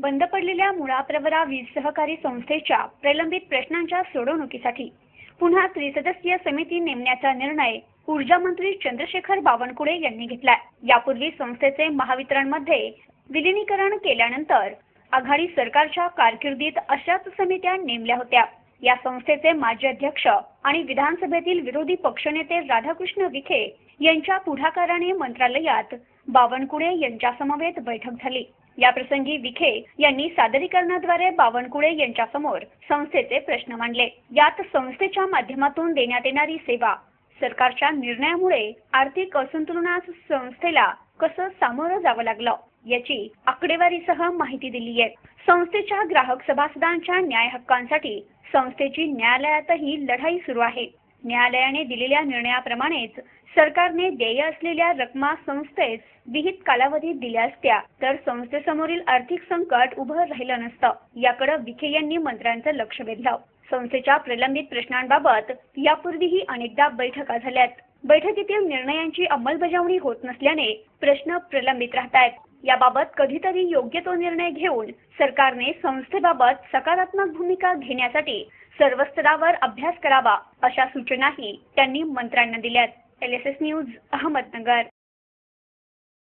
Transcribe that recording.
बंद पडलेल्या मुळाप्रवरा वीज सहकारी संस्थेच्या प्रलंबित प्रश्नांच्या सोडवणुकीसाठी पुन्हा त्रिसदस्यीय समिती नेमण्याचा निर्णय ऊर्जा मंत्री चंद्रशेखर बावनकुळे यांनी घेतलाय. यापूर्वी संस्थेचे महावितरणमध्ये विलिनीकरण केल्यानंतर आघाडी सरकारच्या कारकिर्दीत अशाच समित्या नेमल्या होत्या. या संस्थेचे माजी अध्यक्ष आणि विधानसभेतील विरोधी पक्षनेते राधाकृष्ण विखे यांच्या पुढाकाराने मंत्रालयात बावनकुळे यांच्या समवेत बैठक झाली. याप्रसंगी विखे यांनी सादरीकरणाद्वारे बावनकुळे यांच्यासमोर संस्थेचे प्रश्न मांडले. यात संस्थेच्या माध्यमातून देण्यात येणारी सेवा सरकारच्या निर्णयामुळे आर्थिक असंतुलनास संस्थेला कसं सामोरं जावं लागलं याची आकडेवारीसह माहिती दिली आहे. संस्थेच्या ग्राहक सभासदांच्या न्याय हक्कांसाठी संस्थेची न्यायालयातही लढाई सुरू आहे. न्यायालयाने दिलेल्या निर्णयाप्रमाणेच सरकारने देय असलेल्या रकमा संस्थेस विहित कालावधीत दिल्या असत्या. तर संस्थेसमोरील आर्थिक संकट उभं राहिलं नसतं. याकडे विखे यांनी मंत्र्यांचं लक्ष वेधलं. संस्थेच्या प्रलंबित प्रश्नांबाबत यापूर्वीही अनेकदा बैठका झाल्यात. बैठकीतील निर्णयांची अंमलबजावणी होत नसल्याने प्रश्न प्रलंबित राहत आहेत याबाबत कधीतरी योग्य तो निर्णय घेऊन सरकारने संस्थेबाबत सकारात्मक भूमिका घेण्यासाठी सर्व स्तरावर अभ्यास करावा अशा सूचनाही त्यांनी मंत्र्यांना दिल्यात. L S S news Ahmednagar.